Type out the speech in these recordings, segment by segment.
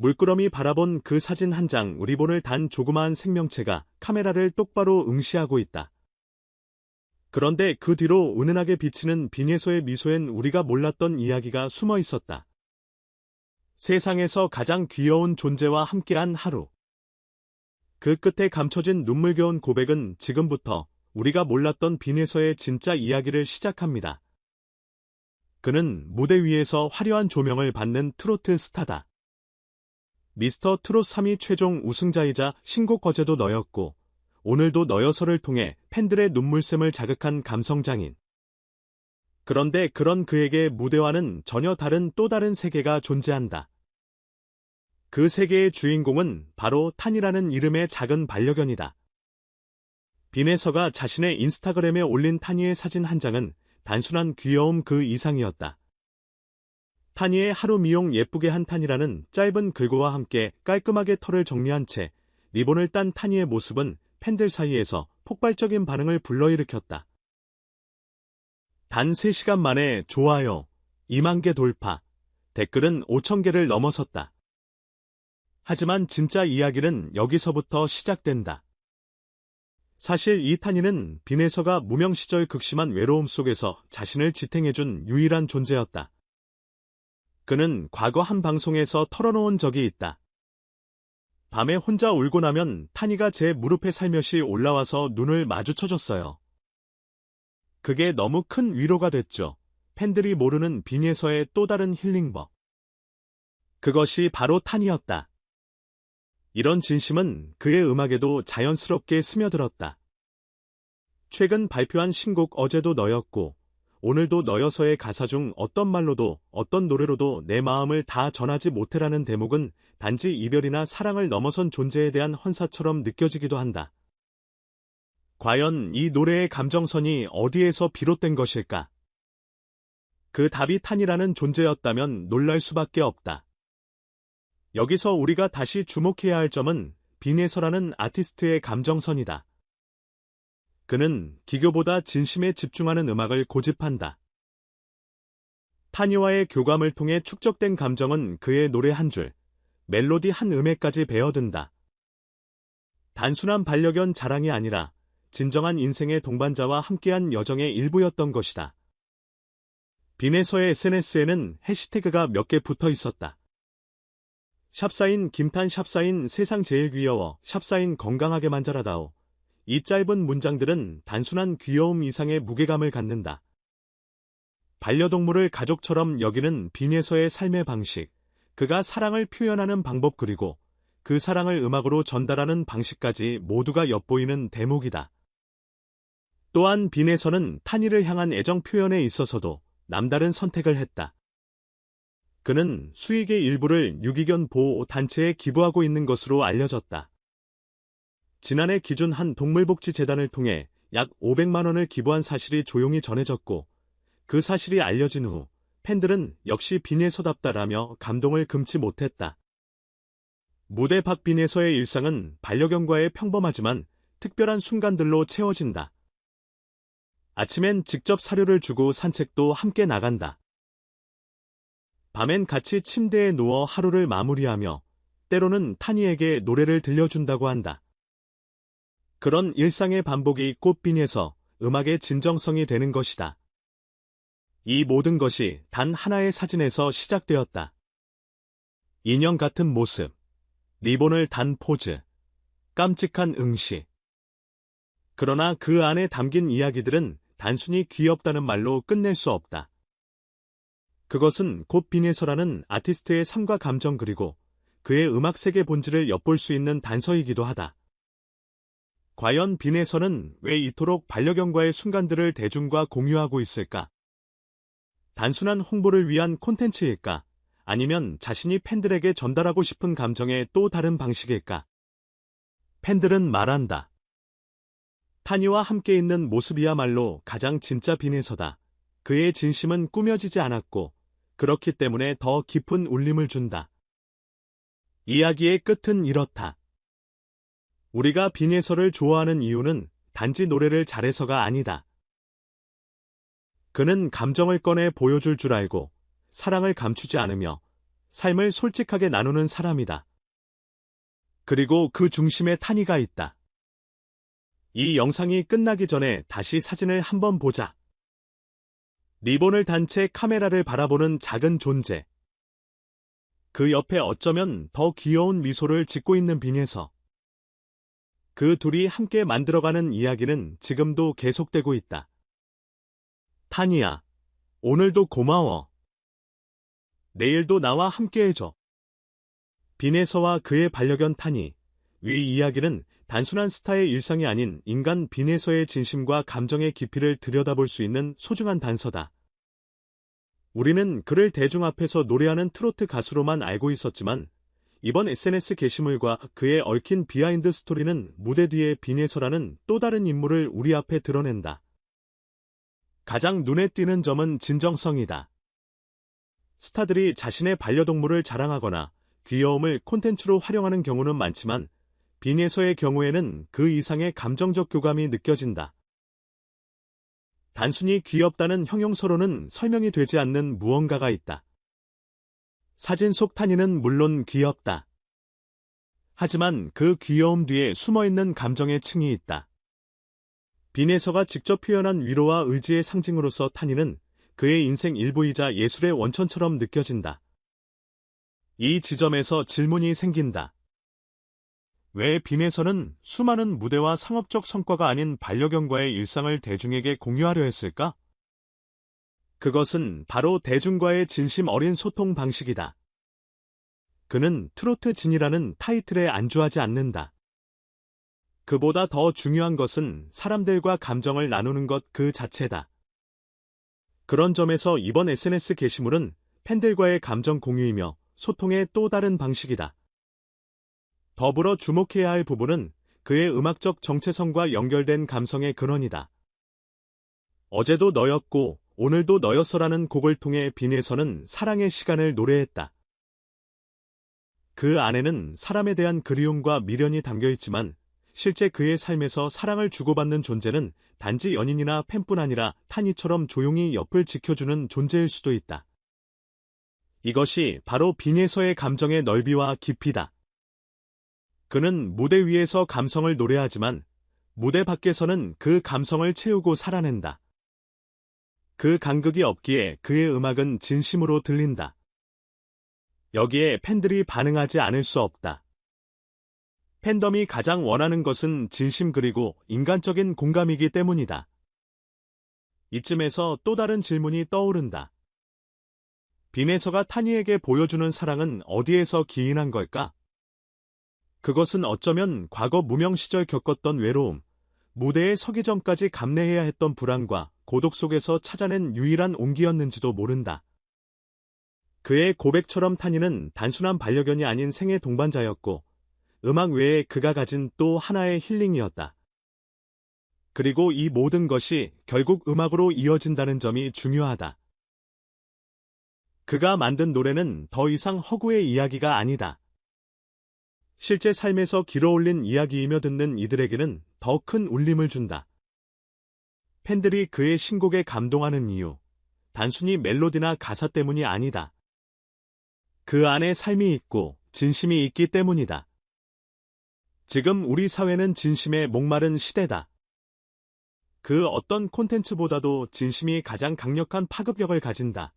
물끄러미 바라본 그 사진 한장 리본을 단 조그마한 생명체가 카메라를 똑바로 응시하고 있다. 그런데 그 뒤로 은은하게 비치는 비녀소의 미소엔 우리가 몰랐던 이야기가 숨어 있었다. 세상에서 가장 귀여운 존재와 함께한 하루. 그 끝에 감춰진 눈물겨운 고백은 지금부터 우리가 몰랐던 비녀소의 진짜 이야기를 시작합니다. 그는 무대 위에서 화려한 조명을 받는 트로트 스타다. 미스터 트롯 3위 최종 우승자이자 신곡 거제도 너였고 오늘도 너여서를 통해 팬들의 눈물샘을 자극한 감성장인. 그런데 그런 그에게 무대와는 전혀 다른 또 다른 세계가 존재한다. 그 세계의 주인공은 바로 탄이라는 이름의 작은 반려견이다. 빈에서가 자신의 인스타그램에 올린 타니의 사진 한 장은 단순한 귀여움 그 이상이었다. 타니의 하루 미용 예쁘게 한 탄이라는 짧은 글과 함께 깔끔하게 털을 정리한 채 리본을 딴 타니의 모습은 팬들 사이에서 폭발적인 반응을 불러일으켰다. 단 3시간 만에 좋아요, 2만 개 돌파, 댓글은 5천 개를 넘어섰다. 하지만 진짜 이야기는 여기서부터 시작된다. 사실 이 탄이는 빈에서가 무명 시절 극심한 외로움 속에서 자신을 지탱해준 유일한 존재였다. 그는 과거 한 방송에서 털어놓은 적이 있다. 밤에 혼자 울고 나면 타니가 제 무릎에 살며시 올라와서 눈을 마주쳐줬어요. 그게 너무 큰 위로가 됐죠. 팬들이 모르는 빈에서의 또 다른 힐링법. 그것이 바로 탄이었다. 이런 진심은 그의 음악에도 자연스럽게 스며들었다. 최근 발표한 신곡 어제도 너였고 오늘도 너여서의 가사 중 어떤 말로도 어떤 노래로도 내 마음을 다 전하지 못해라는 대목은 단지 이별이나 사랑을 넘어선 존재에 대한 헌사처럼 느껴지기도 한다. 과연 이 노래의 감정선이 어디에서 비롯된 것일까? 그 답이 탄이라는 존재였다면 놀랄 수밖에 없다. 여기서 우리가 다시 주목해야 할 점은 빈에서라는 아티스트의 감정선이다. 그는 기교보다 진심에 집중하는 음악을 고집한다. 타니와의 교감을 통해 축적된 감정은 그의 노래 한 줄, 멜로디 한 음에까지 배어든다. 단순한 반려견 자랑이 아니라 진정한 인생의 동반자와 함께한 여정의 일부였던 것이다. 빈에서의 SNS에는 해시태그가 몇 개 붙어 있었다. 샵사인 김탄 샵사인 세상 제일 귀여워 샵사인 건강하게만 자라다오. 이 짧은 문장들은 단순한 귀여움 이상의 무게감을 갖는다. 반려동물을 가족처럼 여기는 빈에서의 삶의 방식, 그가 사랑을 표현하는 방법 그리고 그 사랑을 음악으로 전달하는 방식까지 모두가 엿보이는 대목이다. 또한 빈에서는 탄이를 향한 애정 표현에 있어서도 남다른 선택을 했다. 그는 수익의 일부를 유기견 보호 단체에 기부하고 있는 것으로 알려졌다. 지난해 기준 한 동물복지재단을 통해 약 500만 원을 기부한 사실이 조용히 전해졌고 그 사실이 알려진 후 팬들은 역시 빈에서답다라며 감동을 금치 못했다. 무대 밖 빈에서의 일상은 반려견과의 평범하지만 특별한 순간들로 채워진다. 아침엔 직접 사료를 주고 산책도 함께 나간다. 밤엔 같이 침대에 누워 하루를 마무리하며 때로는 타니에게 노래를 들려준다고 한다. 그런 일상의 반복이 꽃빈에서 음악의 진정성이 되는 것이다. 이 모든 것이 단 하나의 사진에서 시작되었다. 인형 같은 모습, 리본을 단 포즈, 깜찍한 응시. 그러나 그 안에 담긴 이야기들은 단순히 귀엽다는 말로 끝낼 수 없다. 그것은 곧 빈에서라는 아티스트의 삶과 감정 그리고 그의 음악 세계 본질을 엿볼 수 있는 단서이기도 하다. 과연 빈에서는 왜 이토록 반려견과의 순간들을 대중과 공유하고 있을까? 단순한 홍보를 위한 콘텐츠일까? 아니면 자신이 팬들에게 전달하고 싶은 감정의 또 다른 방식일까? 팬들은 말한다. 타니와 함께 있는 모습이야말로 가장 진짜 빈에서다. 그의 진심은 꾸며지지 않았고 그렇기 때문에 더 깊은 울림을 준다. 이야기의 끝은 이렇다. 우리가 빈예서를 좋아하는 이유는 단지 노래를 잘해서가 아니다. 그는 감정을 꺼내 보여줄 줄 알고 사랑을 감추지 않으며 삶을 솔직하게 나누는 사람이다. 그리고 그 중심에 탄이가 있다. 이 영상이 끝나기 전에 다시 사진을 한번 보자. 리본을 단 채 카메라를 바라보는 작은 존재. 그 옆에 어쩌면 더 귀여운 미소를 짓고 있는 빈에서. 그 둘이 함께 만들어가는 이야기는 지금도 계속되고 있다. 타니야, 오늘도 고마워. 내일도 나와 함께 해줘. 빈에서와 그의 반려견 타니, 위 이야기는 단순한 스타의 일상이 아닌 인간 빈에서의 진심과 감정의 깊이를 들여다볼 수 있는 소중한 단서다. 우리는 그를 대중 앞에서 노래하는 트로트 가수로만 알고 있었지만 이번 SNS 게시물과 그의 얽힌 비하인드 스토리는 무대 뒤의 빈에서라는 또 다른 인물을 우리 앞에 드러낸다. 가장 눈에 띄는 점은 진정성이다. 스타들이 자신의 반려동물을 자랑하거나 귀여움을 콘텐츠로 활용하는 경우는 많지만 빈에서의 경우에는 그 이상의 감정적 교감이 느껴진다. 단순히 귀엽다는 형용서로는 설명이 되지 않는 무언가가 있다. 사진 속 타니는 물론 귀엽다. 하지만 그 귀여움 뒤에 숨어있는 감정의 층이 있다. 빈에서가 직접 표현한 위로와 의지의 상징으로서 타니는 그의 인생 일부이자 예술의 원천처럼 느껴진다. 이 지점에서 질문이 생긴다. 왜 빈에서는 수많은 무대와 상업적 성과가 아닌 반려견과의 일상을 대중에게 공유하려 했을까? 그것은 바로 대중과의 진심 어린 소통 방식이다. 그는 트로트 진이라는 타이틀에 안주하지 않는다. 그보다 더 중요한 것은 사람들과 감정을 나누는 것 그 자체다. 그런 점에서 이번 SNS 게시물은 팬들과의 감정 공유이며 소통의 또 다른 방식이다. 더불어 주목해야 할 부분은 그의 음악적 정체성과 연결된 감성의 근원이다. 어제도 너였고 오늘도 너였어라는 곡을 통해 빈에서는 사랑의 시간을 노래했다. 그 안에는 사람에 대한 그리움과 미련이 담겨 있지만 실제 그의 삶에서 사랑을 주고받는 존재는 단지 연인이나 팬뿐 아니라 타니처럼 조용히 옆을 지켜주는 존재일 수도 있다. 이것이 바로 빈에서의 감정의 넓이와 깊이다. 그는 무대 위에서 감성을 노래하지만 무대 밖에서는 그 감성을 채우고 살아낸다. 그 간극이 없기에 그의 음악은 진심으로 들린다. 여기에 팬들이 반응하지 않을 수 없다. 팬덤이 가장 원하는 것은 진심 그리고 인간적인 공감이기 때문이다. 이쯤에서 또 다른 질문이 떠오른다. 빈에서가 타니에게 보여주는 사랑은 어디에서 기인한 걸까? 그것은 어쩌면 과거 무명 시절 겪었던 외로움, 무대에 서기 전까지 감내해야 했던 불안과 고독 속에서 찾아낸 유일한 온기였는지도 모른다. 그의 고백처럼 타니는 단순한 반려견이 아닌 생애 동반자였고 음악 외에 그가 가진 또 하나의 힐링이었다. 그리고 이 모든 것이 결국 음악으로 이어진다는 점이 중요하다. 그가 만든 노래는 더 이상 허구의 이야기가 아니다. 실제 삶에서 길어올린 이야기이며 듣는 이들에게는 더 큰 울림을 준다. 팬들이 그의 신곡에 감동하는 이유, 단순히 멜로디나 가사 때문이 아니다. 그 안에 삶이 있고 진심이 있기 때문이다. 지금 우리 사회는 진심에 목마른 시대다. 그 어떤 콘텐츠보다도 진심이 가장 강력한 파급력을 가진다.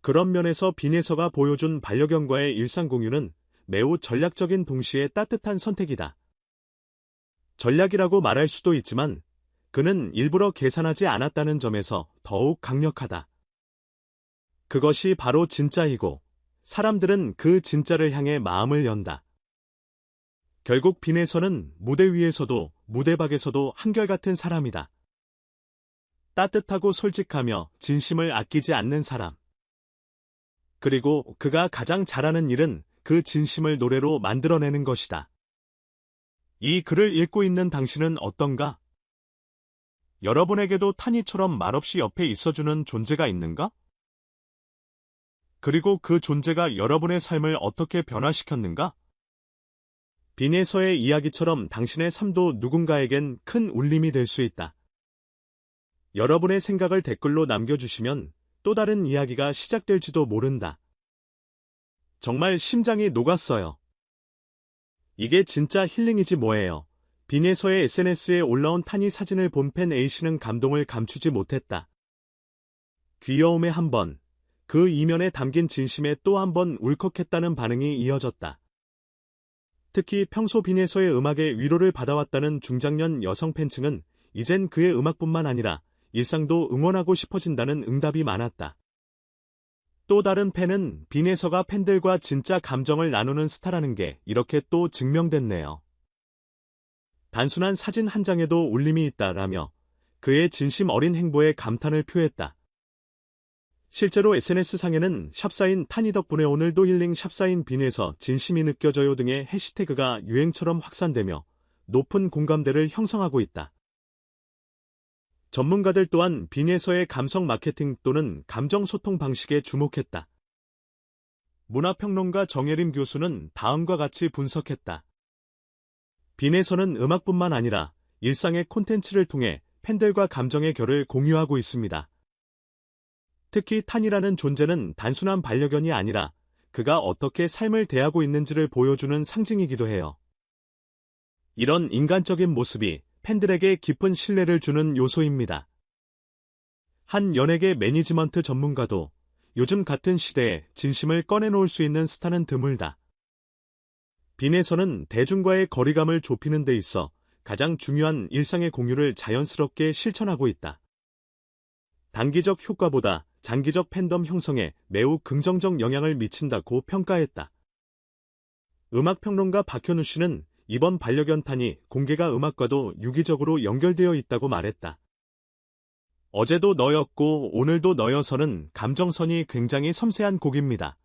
그런 면에서 빈에서가 보여준 반려견과의 일상 공유는 매우 전략적인 동시에 따뜻한 선택이다. 전략이라고 말할 수도 있지만 그는 일부러 계산하지 않았다는 점에서 더욱 강력하다. 그것이 바로 진짜이고 사람들은 그 진짜를 향해 마음을 연다. 결국 빈에서는 무대 위에서도 무대 밖에서도 한결같은 사람이다. 따뜻하고 솔직하며 진심을 아끼지 않는 사람. 그리고 그가 가장 잘하는 일은 그 진심을 노래로 만들어내는 것이다. 이 글을 읽고 있는 당신은 어떤가? 여러분에게도 타니처럼 말없이 옆에 있어주는 존재가 있는가? 그리고 그 존재가 여러분의 삶을 어떻게 변화시켰는가? 빈에서의 이야기처럼 당신의 삶도 누군가에겐 큰 울림이 될 수 있다. 여러분의 생각을 댓글로 남겨주시면 또 다른 이야기가 시작될지도 모른다. 정말 심장이 녹았어요. 이게 진짜 힐링이지 뭐예요. 빈에서의 SNS에 올라온 타니 사진을 본 팬 A씨는 감동을 감추지 못했다. 귀여움에 한 번, 그 이면에 담긴 진심에 또 한 번 울컥했다는 반응이 이어졌다. 특히 평소 빈에서의 음악에 위로를 받아왔다는 중장년 여성 팬층은 이젠 그의 음악뿐만 아니라 일상도 응원하고 싶어진다는 응답이 많았다. 또 다른 팬은 빈에서가 팬들과 진짜 감정을 나누는 스타라는 게 이렇게 또 증명됐네요. 단순한 사진 한 장에도 울림이 있다라며 그의 진심 어린 행보에 감탄을 표했다. 실제로 SNS상에는 샵사인 타니 덕분에 오늘도 힐링 샵사인 빈에서 진심이 느껴져요 등의 해시태그가 유행처럼 확산되며 높은 공감대를 형성하고 있다. 전문가들 또한 빈에서의 감성 마케팅 또는 감정 소통 방식에 주목했다. 문화평론가 정예림 교수는 다음과 같이 분석했다. 빈에서는 음악뿐만 아니라 일상의 콘텐츠를 통해 팬들과 감정의 결을 공유하고 있습니다. 특히 탄이라는 존재는 단순한 반려견이 아니라 그가 어떻게 삶을 대하고 있는지를 보여주는 상징이기도 해요. 이런 인간적인 모습이 팬들에게 깊은 신뢰를 주는 요소입니다. 한 연예계 매니지먼트 전문가도 요즘 같은 시대에 진심을 꺼내놓을 수 있는 스타는 드물다. 빈에서는 대중과의 거리감을 좁히는 데 있어 가장 중요한 일상의 공유를 자연스럽게 실천하고 있다. 단기적 효과보다 장기적 팬덤 형성에 매우 긍정적 영향을 미친다고 평가했다. 음악평론가 박현우 씨는 이번 반려견탄이 공개가 음악과도 유기적으로 연결되어 있다고 말했다. 어제도 너였고 오늘도 너여서는 감정선이 굉장히 섬세한 곡입니다.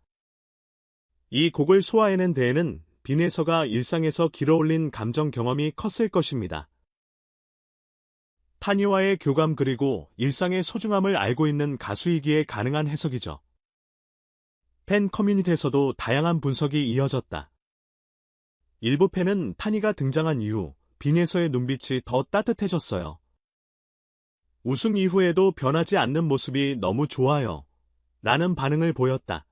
이 곡을 소화해낸 데에는 빈에서가 일상에서 길어올린 감정 경험이 컸을 것입니다. 타니와의 교감 그리고 일상의 소중함을 알고 있는 가수이기에 가능한 해석이죠. 팬 커뮤니티에서도 다양한 분석이 이어졌다. 일부 팬은 타니가 등장한 이후 빈에서의 눈빛이 더 따뜻해졌어요. 우승 이후에도 변하지 않는 모습이 너무 좋아요. 라는 반응을 보였다.